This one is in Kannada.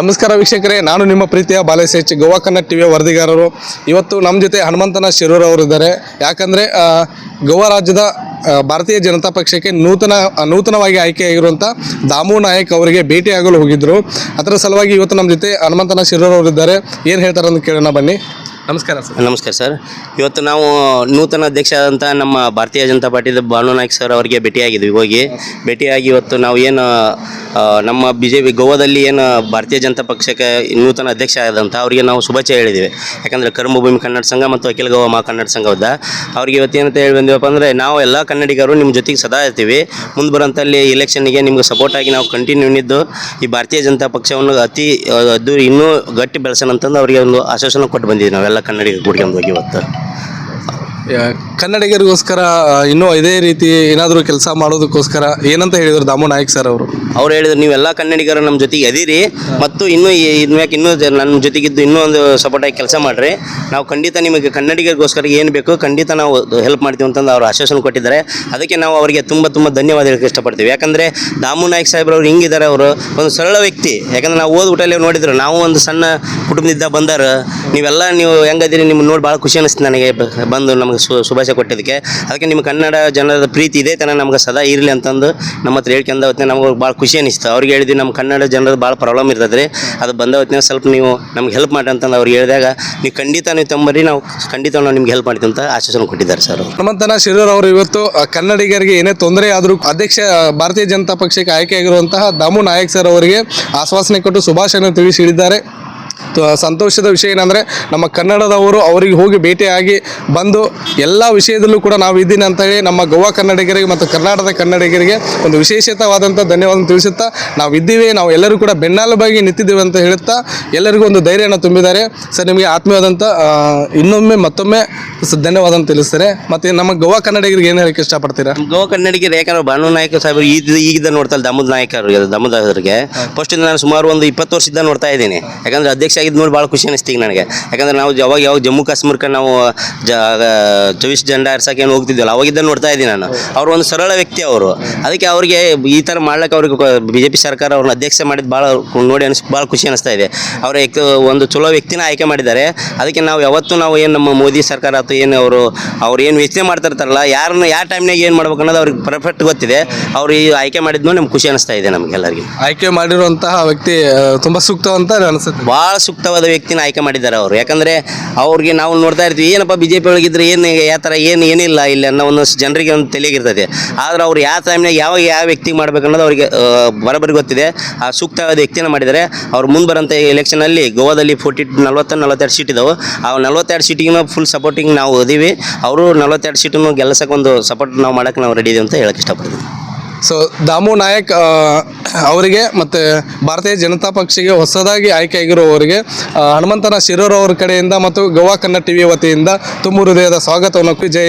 ನಮಸ್ಕಾರ ವೀಕ್ಷಕರೇ, ನಾನು ನಿಮ್ಮ ಪ್ರೀತಿಯ ಬಾಲೇಶ್ ಗೋವಾ ಕನ್ನಡ ಟಿವಿಯ ವರದಿಗಾರರು. ಇವತ್ತು ನಮ್ಮ ಜೊತೆ ಹನುಮಂತನ ಶಿರೂರ್ ಅವರು ಇದ್ದಾರೆ. ಯಾಕಂದರೆ ಗೋವಾ ರಾಜ್ಯದ ಭಾರತೀಯ ಜನತಾ ಪಕ್ಷಕ್ಕೆ ನೂತನ ನೂತನವಾಗಿ ಆಯ್ಕೆಯಾಗಿರುವಂಥ ದಾಮು ನಾಯಕ್ ಅವರಿಗೆ ಭೇಟಿಯಾಗಲು ಹೋಗಿದ್ದರು ಅದರ ಸಲುವಾಗಿ ಇವತ್ತು ನಮ್ಮ ಜೊತೆ ಹನುಮಂತನ ಶಿರೂರ್ ಅವರು ಇದ್ದಾರೆ. ಏನು ಹೇಳ್ತಾರೆ ಅಂತ ಕೇಳೋಣ ಬನ್ನಿ. ನಮಸ್ಕಾರ ಸರ್. ನಮಸ್ಕಾರ ಸರ್. ಇವತ್ತು ನಾವು ನೂತನ ಅಧ್ಯಕ್ಷ ಆದಂಥ ನಮ್ಮ ಭಾರತೀಯ ಜನತಾ ಪಾರ್ಟಿದ ಭಾನು ನಾಯ್ಕ್ ಸರ್ ಅವರಿಗೆ ಭೇಟಿಯಾಗಿದ್ವಿ. ಹೋಗಿ ಭೇಟಿಯಾಗಿ ಇವತ್ತು ನಾವು ಏನು ನಮ್ಮ ಬಿ ಜೆ ಪಿ ಗೋವಾದಲ್ಲಿ ಏನು ಭಾರತೀಯ ಜನತಾ ಪಕ್ಷಕ್ಕೆ ನೂತನ ಅಧ್ಯಕ್ಷ ಆದಂಥ ಅವರಿಗೆ ನಾವು ಶುಭಾಶಯ ಹೇಳಿದ್ದೀವಿ ಯಾಕಂದರೆ ಕರ್ಮಭೂಮಿ ಕನ್ನಡ ಸಂಘ ಮತ್ತು ಅಖಿಲ ಗೋವಾ ಮಾ ಕನ್ನಡ ಸಂಘದ ಅವ್ರಿಗೆ ಇವತ್ತು ಏನಂತ ಹೇಳಿ ಬಂದಿವಪ್ಪ ಅಂದರೆ ನಾವು ಎಲ್ಲ ಕನ್ನಡಿಗರು ನಿಮ್ಮ ಜೊತೆಗೆ ಸದಾ ಇರ್ತೀವಿ. ಮುಂದೆ ಬರೋಂಥಲ್ಲಿ ಇಲೆಕ್ಷನ್ಗೆ ನಿಮ್ಗೆ ಸಪೋರ್ಟ್ ಆಗಿ ನಾವು ಕಂಟಿನ್ಯೂ ನಿದ್ದು ಈ ಭಾರತೀಯ ಜನತಾ ಪಕ್ಷವನ್ನು ಅತಿ ಅದು ಇನ್ನೂ ಗಟ್ಟಿ ಬೆಳೆಸೋಣ ಅಂತಂದು ಅವರಿಗೆ ಒಂದು ಆಶ್ವಾಸನ ಕೊಟ್ಟು ಬಂದಿದ್ದೀವಿ ನಾವೆಲ್ಲ. ಕನ್ನಡಿಗರು ಕೂಡ್ಕೊಂಡು ಹೋಗಿ ಇವತ್ತು. ಕನ್ನಡಿಗರಿಗೋಸ್ಕರ ಇನ್ನೂ ಇದೇ ರೀತಿ ಏನಾದರೂ ಕೆಲಸ ಮಾಡೋದಕ್ಕೋಸ್ಕರ ಏನಂತ ಹೇಳಿದರು ದಾಮು ನಾಯಕ್ ಸರ್ ಅವರು? ಅವ್ರು ಹೇಳಿದ್ರು, ನೀವೆಲ್ಲ ಕನ್ನಡಿಗರು ನಮ್ಮ ಜೊತೆಗೆ ಅದೀರಿ, ಮತ್ತು ಇನ್ನೂ ಇನ್ಮ್ಯಾಕ್ ಇನ್ನೂ ನನ್ನ ಜೊತೆಗಿದ್ದು ಇನ್ನೂ ಒಂದು ಸಪೋರ್ಟಾಗಿ ಕೆಲಸ ಮಾಡಿರಿ. ನಾವು ಖಂಡಿತ ನಿಮಗೆ ಕನ್ನಡಿಗರಿಗೋಸ್ಕರ ಏನು ಬೇಕು ಖಂಡಿತ ನಾವು ಹೆಲ್ಪ್ ಮಾಡ್ತೀವಿ ಅಂತಂದು ಅವ್ರು ಆಶ್ವಾಸನೆ ಕೊಟ್ಟಿದ್ದಾರೆ. ಅದಕ್ಕೆ ನಾವು ಅವರಿಗೆ ತುಂಬ ತುಂಬ ಧನ್ಯವಾದ ಹೇಳಕ್ಕೆ ಇಷ್ಟಪಡ್ತೀವಿ. ಯಾಕಂದರೆ ದಾಮು ನಾಯ್ಕ ಸಾಹೇಬ್ರವ್ರು ಹಿಂಗಿದ್ದಾರೆ, ಅವರು ಒಂದು ಸರಳ ವ್ಯಕ್ತಿ. ಯಾಕಂದ್ರೆ ನಾವು ಓದ್ ಊಟಲ್ಲಿ ನೋಡಿದ್ರು, ನಾವು ಒಂದು ಸಣ್ಣ ಕುಟುಂಬದಿಂದ ಬಂದಾರ ನೀವೆಲ್ಲ ನೀವು ಹೆಂಗದಿರಿ, ನಿಮ್ಗೆ ನೋಡಿ ಭಾಳ ಖುಷಿ ಅನಿಸ್ತು ನನಗೆ ಬಂದು ನಮಗೆ ಶು ಶುಭಾಶಯ ಕೊಟ್ಟಿದ್ದಕ್ಕೆ. ಅದಕ್ಕೆ ನಿಮ್ಮ ಕನ್ನಡ ಜನರ ಪ್ರೀತಿ ಇದೆ ತನ ನಮ್ಗೆ ಸದಾ ಇರಲಿ ಅಂತಂದು ನಮ್ಮ ಹತ್ರ ಹೇಳ್ಕೊಂಡ ಹೊತ್ತಿನ ನಮಗೆ ಭಾಳ ಖುಷಿ ಅನಿಸ್ತು. ಅವ್ರಿಗೆ ಹೇಳಿದ್ವಿ ನಮ್ಮ ಕನ್ನಡ ಜನರದ್ದು ಭಾಳ ಪ್ರಾಬ್ಲಮ್ ಇರ್ತದೆ ರೀ ಅದು ಬಂದ ಹೊತ್ತಿನ ಸ್ವಲ್ಪ ನೀವು ನಮ್ಗೆ ಹೆಲ್ಪ್ ಮಾಡಿ ಅಂತಂದು ಅವ್ರಿಗೆ ಹೇಳಿದಾಗ ನೀವು ಖಂಡಿತ ನೀವು ತಂಬರಿ ನಾವು ಖಂಡಿತ ನಾವು ನಿಮ್ಗೆ ಹೆಲ್ಪ್ ಮಾಡ್ತೀವಿ ಅಂತ ಆಶ್ವಾಸನೆ ಕೊಟ್ಟಿದ್ದಾರೆ ಸರ್ ಹನುಮಂತನ ಶಿರೂರ್ ಅವರು ಇವತ್ತು ಕನ್ನಡಿಗರಿಗೆ ಏನೇ ತೊಂದರೆ ಆದರೂ ಅಧ್ಯಕ್ಷ ಭಾರತೀಯ ಜನತಾ ಪಕ್ಷಕ್ಕೆ ಆಯ್ಕೆಯಾಗಿರುವಂತಹ ದಾಮು ನಾಯಕ್ ಸರ್ ಅವರಿಗೆ ಆಶ್ವಾಸನೆ ಕೊಟ್ಟು ಶುಭಾಶಯನ ತಿಳಿಸಿ ಹೇಳಿದ್ದಾರೆ ಸಂತೋಷದ ವಿಷಯ ಏನಂದರೆ ನಮ್ಮ ಕನ್ನಡದವರು ಅವರಿಗೆ ಹೋಗಿ ಭೇಟಿಯಾಗಿ ಬಂದು ಎಲ್ಲ ವಿಷಯದಲ್ಲೂ ಕೂಡ ನಾವು ಇದ್ದೀನಿ ಅಂತ ಹೇಳಿ ನಮ್ಮ ಗೋವಾ ಕನ್ನಡಿಗರಿಗೆ ಮತ್ತು ಕರ್ನಾಟಕದ ಕನ್ನಡಿಗರಿಗೆ ಒಂದು ವಿಶೇಷತವಾದಂಥ ಧನ್ಯವಾದ ತಿಳಿಸುತ್ತಾ ನಾವು ಇದ್ದೀವಿ ನಾವು ಎಲ್ಲರೂ ಕೂಡ ಬೆನ್ನಲುಬಾಗಿ ನಿಂತಿದ್ದೀವಿ ಅಂತ ಹೇಳುತ್ತಾ ಎಲ್ಲರಿಗೂ ಒಂದು ಧೈರ್ಯನ ತುಂಬಿದ್ದಾರೆ. ಸರ್ ನಿಮಗೆ ಆತ್ಮೀಯವಾದಂಥ ಇನ್ನೊಮ್ಮೆ ಮತ್ತೊಮ್ಮೆ ಧನ್ಯವಾದ ಅಂತ ತಿಳಿಸ್ತಾರೆ ಮತ್ತು ನಮ್ಮ ಗೋವಾ ಕನ್ನಡಿಗರಿಗೆ ಏನು ಹೇಳಕ್ಕೆ ಇಷ್ಟಪಡ್ತೀರಾ? ಗೋವಾ ಕನ್ನಡಿಗರು ಯಾಕಂದ್ರೆ ಭಾನು ನಾಯಕ ಸಾಹೇಬರು ಈಗ ಈಗಿದ್ದ ನೋಡ್ತಾ ದಾಮೋದ್ ನಾಯಕ ಅವ್ರಿಗೆ ಅವರಿಗೆ ಫಸ್ಟ್ ನಾನು ಸುಮಾರು ಒಂದು ಇಪ್ಪತ್ತು ವರ್ಷದಿಂದ ನೋಡ್ತಾ ಇದ್ದೀನಿ. ಯಾಕಂದ್ರೆ ಅಧ್ಯಕ್ಷ ಆಗಿದ್ದು ನೋಡಿ ಭಾಳ ಖುಷಿ ಅನಿಸ್ತು ಈಗ ನನಗೆ. ಯಾಕಂದ್ರೆ ನಾವು ಯಾವಾಗ ಯಾವಾಗ ಜಮ್ಮು ಕಾಶ್ಮೀರಕ್ಕೆ ನಾವು ಜ ಚವಿಸ್ ಜಂಡ ಆರ್ಸಕ್ಕೆ ಏನು ಹೋಗ್ತಿದ್ವಲ್ಲ ಅವಾಗಿದ್ದ ನೋಡ್ತಾ ಇದ್ದೀನಿ ನಾನು. ಅವರು ಒಂದು ಸರಳ ವ್ಯಕ್ತಿ ಅವರು. ಅದಕ್ಕೆ ಅವರಿಗೆ ಈ ಥರ ಮಾಡ್ಲಿಕ್ಕೆ ಅವ್ರಿಗೆ ಬಿ ಜೆ ಪಿ ಸರ್ಕಾರ ಅವ್ರನ್ನ ಅಧ್ಯಕ್ಷ ಮಾಡಿದ್ದು ಭಾಳ ನೋಡಿ ಅನಿಸ್ ಭಾಳ ಖುಷಿ ಅನಿಸ್ತಾ ಇದೆ. ಅವ್ರ ಒಂದು ಚಲೋ ವ್ಯಕ್ತಿನ ಆಯ್ಕೆ ಮಾಡಿದ್ದಾರೆ. ಅದಕ್ಕೆ ನಾವು ಯಾವತ್ತೂ ನಾವು ಏನು ನಮ್ಮ ಮೋದಿ ಸರ್ಕಾರ ಅಥವಾ ಏನು ಅವರು ಅವ್ರು ಏನು ಯೋಚನೆ ಮಾಡ್ತಿರ್ತಾರಲ್ಲ ಯಾರನ್ನ ಯಾವ ಟೈಮ್ನಾಗ ಏನು ಮಾಡ್ಬೇಕು ಅನ್ನೋದು ಅವ್ರಿಗೆ ಪರ್ಫೆಕ್ಟ್ ಗೊತ್ತಿದೆ. ಅವ್ರು ಈ ಆಯ್ಕೆ ಮಾಡಿದ್ನು ನಮ್ಗೆ ಖುಷಿ ಅನಿಸ್ತಾ ಇದೆ ನಮಗೆಲ್ಲರಿಗೆ. ಆಯ್ಕೆ ಮಾಡಿರುವಂತಹ ವ್ಯಕ್ತಿ ತುಂಬ ಸೂಕ್ತ ಅಂತ ಅನಿಸುತ್ತೆ. ಭಾಳ ಸೂಕ್ತವಾದ ವ್ಯಕ್ತಿನ ಆಯ್ಕೆ ಮಾಡಿದ್ದಾರೆ ಅವರು. ಯಾಕಂದರೆ ಅವ್ರಿಗೆ ನಾವು ನೋಡ್ತಾ ಇರ್ತೀವಿ, ಏನಪ್ಪ ಬಿ ಜೆ ಪಿ ಒಳಗಿದ್ರೆ ಏನು ಯಾವ ಥರ ಏನು ಏನಿಲ್ಲ ಇಲ್ಲಿ ಅನ್ನೋ ಒಂದು ಜನರಿಗೆ ಒಂದು ತಲೆಗಿರ್ತದೆ ಆದ್ರೆ ಅವ್ರು ಯಾವ ಟೈಮ್ನಾಗ ಯಾವಾಗ ಯಾವ ವ್ಯಕ್ತಿಗೆ ಮಾಡ್ಬೇಕು ಅನ್ನೋದು ಅವರಿಗೆ ಬರೋಬ್ಬರಿ ಗೊತ್ತಿದೆ. ಆ ಸೂಕ್ತವಾದ ವ್ಯಕ್ತಿನ ಮಾಡಿದ್ದಾರೆ. ಅವ್ರು ಮುಂದೆ ಬರೋಂಥ ಎಲೆಕ್ಷನಲ್ಲಿ ಗೋವಾದಲ್ಲಿ ಫೋರ್ಟಿ ನಲ್ವತ್ತ ನಲ್ವತ್ತೆರಡು ಸೀಟ್ ಇದಾವೆ. ಆ ನಲ್ವತ್ತೆರಡು ಸೀಟಿಗೆ ಫುಲ್ ಸಪೋರ್ಟಿಂಗ್ ನಾವು ಓದೀವಿ. ಅವರು ನಲ್ವತ್ತೆರಡು ಸೀಟನ್ನು ಗೆಲ್ಲಿಸೋಕೆ ಒಂದು ಸಪೋರ್ಟ್ ನಾವು ಮಾಡೋಕ್ಕೆ ನಾವು ರೆಡಿ ಇದೀವಿ ಅಂತ ಹೇಳಕ್ಕೆ ಇಷ್ಟಪಡ್ತೀನಿ. ಸೊ ದಾಮು ನಾಯಕ್ ಅವರಿಗೆ ಮತ್ತು ಭಾರತೀಯ ಜನತಾ ಪಕ್ಷಕ್ಕೆ ಹೊಸದಾಗಿ ಆಯ್ಕೆಯಾಗಿರುವವರಿಗೆ ಆ, ಹನುಮಂತನ ಶಿರೂರ್ ಅವರ ಕಡೆಯಿಂದ ಮತ್ತು ಗೋವಾ ಕನ್ನಡ ಟಿವಿ ವತಿಯಿಂದ ತುಂಬ ಹೃದಯದ ಸ್ವಾಗತವನ್ನು ಜೈ